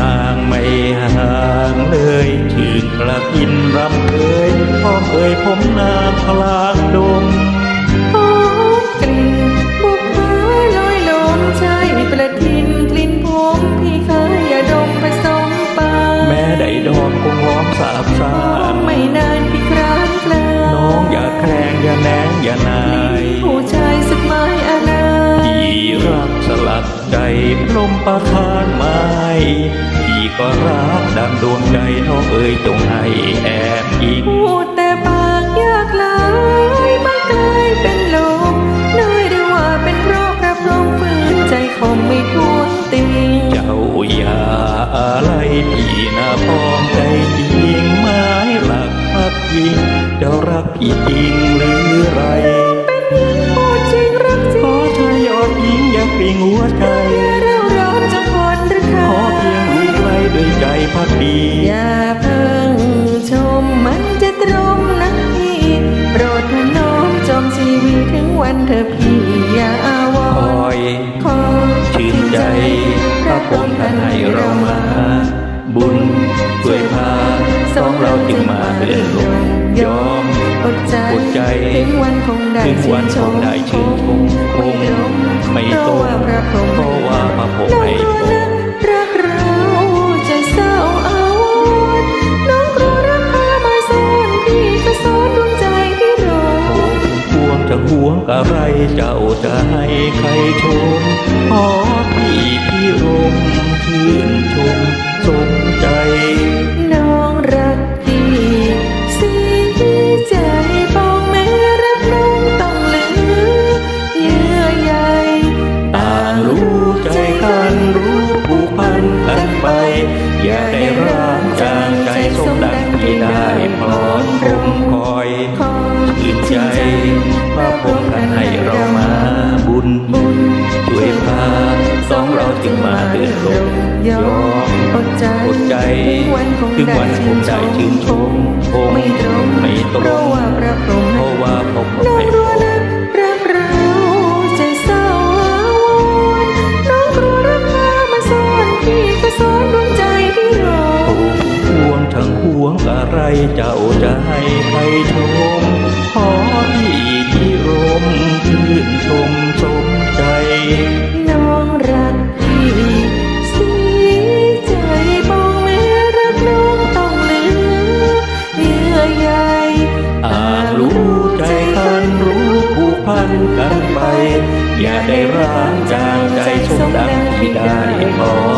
ห่างไม่ห่างเลยชื่นกระทินรำเอ่ยพร้อมเอ่ยผมนางพลางดงหอมกลิ่นบุกเผยลอยลมใช่ประทินกลิ่นผมพี่เคยอย่าดมผสมปาแม่ได้ดอกคงหอมสาบซ่าหอมนไม่นานพี่ครานกลาน้องอย่าแคลงอย่าแหนงอย่านาย พรหมประทานไม้พี่ก็รักดังดวงใจน้องเอ่ยจงให้แอบอิงพูดแต่ปากยากหลายมันกลายเป็นลมเลยหรือว่าเป็นเพราะพระพรหมฝืนใจคงไม่ทวนตีเจ้าอย่าอะไรพี่นะพร้อมใจจริงไม้หลักพักยิงเจ้ารักพี่จริงหรือไรพูดจริงรักจขริองเธอยอดหญิงอย่าเปลี่ยงหัวใจ ตถึงวันเธอพี่อย่าอาวรคอยขอชื่นใจพระองค์ท่านให้เรามา บุญช่วยพาสองเราจึงมาเดินลงยอมอดใจอดใจถึงวันคงได้ถึงวันคงได้ชื่นชมคง หวงจะห่วงอะไรเจ้าจะให้ใครชมพอพี่พี่รม จึงมาเดินลงยอมอดใจอดใจถึงวันคงถึงได้วันคงได้ชื่นชมคงไม่ตรงไม่ตรงเพราะว่าพระพรหมเพราะว่าพระพรหมน้องให้รู้นะรักเราจะเศร้าอาวรณ์น้องกลัวรักพามาซ่อนพี่ก็ซ่อนดวงใจที่รอห่วงทั้งห่วงอะไรเจ้าจะให้ใครชมขอพี่ที่รมชื่นชมสม พันกันไป อย่าได้ร้างจางใจชมดังที่ได้พรโปร